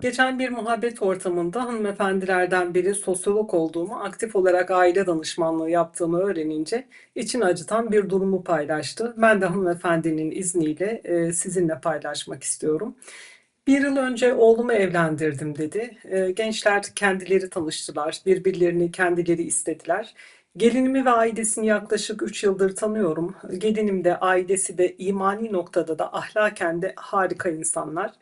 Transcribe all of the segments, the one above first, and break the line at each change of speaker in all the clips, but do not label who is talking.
Geçen bir muhabbet ortamında hanımefendilerden biri sosyolog olduğumu, aktif olarak aile danışmanlığı yaptığımı öğrenince içini acıtan bir durumu paylaştı. Ben de hanımefendinin izniyle e, sizinle paylaşmak istiyorum. Bir yıl önce oğlumu evlendirdim dedi. E, gençler kendileri tanıştılar, birbirlerini kendileri istediler. Gelinimi ve ailesini yaklaşık 3 yıldır tanıyorum. Gelinim de ailesi de imani noktada da ahlaken de harika insanlar.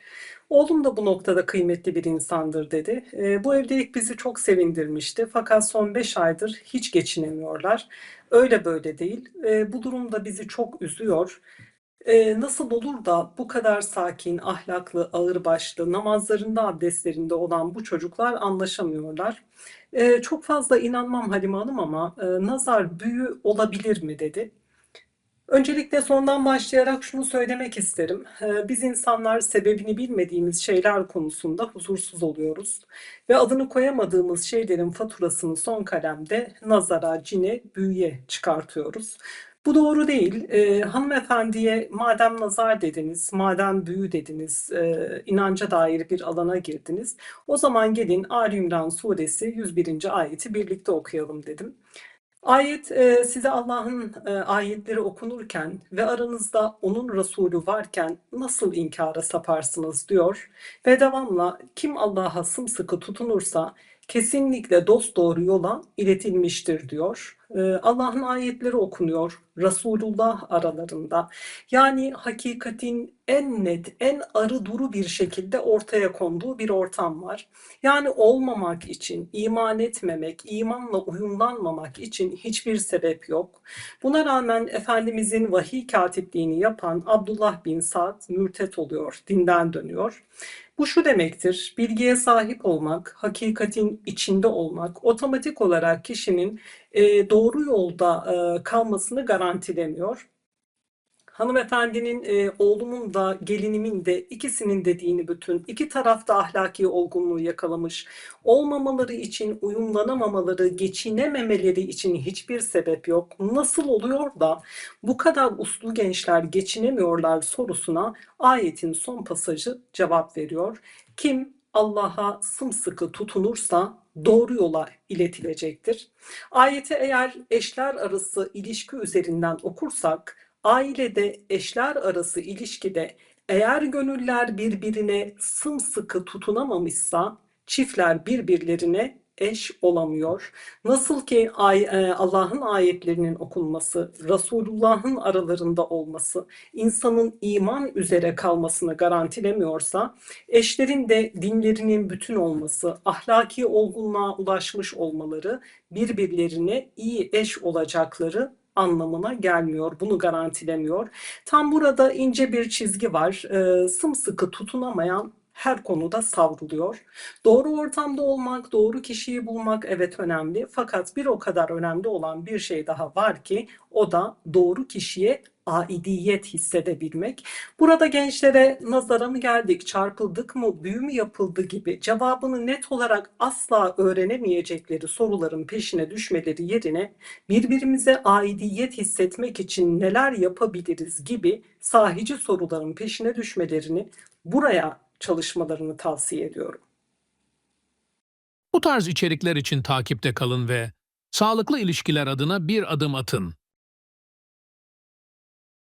Oğlum da bu noktada kıymetli bir insandır dedi. E, bu evlilik bizi çok sevindirmişti. Fakat son 5 aydır hiç geçinemiyorlar. Öyle böyle değil. E, bu durum da bizi çok üzüyor. E, nasıl olur da bu kadar sakin, ahlaklı, ağırbaşlı, namazlarında, abdestlerinde olan bu çocuklar anlaşamıyorlar. E, çok fazla inanmam Halime Hanım ama e, nazar büyü olabilir mi dedi. Öncelikle sondan başlayarak şunu söylemek isterim. Ee, Biz insanlar sebebini bilmediğimiz şeyler konusunda huzursuz oluyoruz ve adını koyamadığımız şeylerin faturasını son kalemde nazara, cine, büyüye çıkartıyoruz. Bu doğru değil. Ee, hanımefendiye madem nazar dediniz, madem büyü dediniz, e, inanca dair bir alana girdiniz, o zaman gelin Ali İmran suresi 101. ayeti birlikte okuyalım dedim. Ayet e, size Allah'ın e, ayetleri okunurken ve aranızda onun Resulü varken nasıl inkara saparsınız diyor ve devamla kim Allah'a sımsıkı tutunursa kesinlikle dosdoğru yola iletilmiştir diyor. E, Allah'ın ayetleri okunuyor Resulullah aralarında. Yani hakikatin en net, en arı duru bir şekilde ortaya konduğu bir ortam var. Yani olmamak için, iman etmemek, imanla uyumlanmamak için hiçbir sebep yok. Buna rağmen Efendimizin vahiy katipliğini yapan Abdullah bin Sa'd mürtet oluyor, dinden dönüyor. Bu şu demektir, bilgiye sahip olmak, hakikatin içinde olmak otomatik olarak kişinin doğru yolda kalmasını garantilemiyor. Hanımefendinin, e, oğlumun da gelinimin de ikisinin dediğini bütün iki tarafta ahlaki olgunluğu yakalamış. Olmamaları için, uyumlanamamaları, geçinememeleri için hiçbir sebep yok. Nasıl oluyor da bu kadar uslu gençler geçinemiyorlar sorusuna ayetin son pasajı cevap veriyor. Kim Allah'a sımsıkı tutunursa doğru yola iletilecektir. Ayeti eğer eşler arası ilişki üzerinden okursak Ailede eşler arası ilişkide eğer gönüller birbirine sımsıkı tutunamamışsa çiftler birbirlerine eş olamıyor. Nasıl ki e, Allah'ın ayetlerinin okunması, Resulullah'ın aralarında olması, insanın iman üzere kalmasını garantilemiyorsa, eşlerin de dinlerinin bütün olması, ahlaki olgunluğa ulaşmış olmaları, birbirlerine iyi eş olacakları anlamına gelmiyor. Bunu garantilemiyor. Tam burada ince bir çizgi var. E, sımsıkı tutunamayan her konuda savruluyor. Doğru ortamda olmak, doğru kişiyi bulmak evet önemli. Fakat bir o kadar önemli olan bir şey daha var ki o da doğru kişiye aidiyet hissedebilmek. Burada gençlere nazara mı geldik, çarpıldık mı, büyü mü yapıldı gibi cevabını net olarak asla öğrenemeyecekleri soruların peşine düşmeleri yerine birbirimize aidiyet hissetmek için neler yapabiliriz gibi sahici soruların peşine düşmelerini buraya çalışmalarını tavsiye ediyorum.
Bu tarz içerikler için takipte kalın ve sağlıklı ilişkiler adına bir adım atın.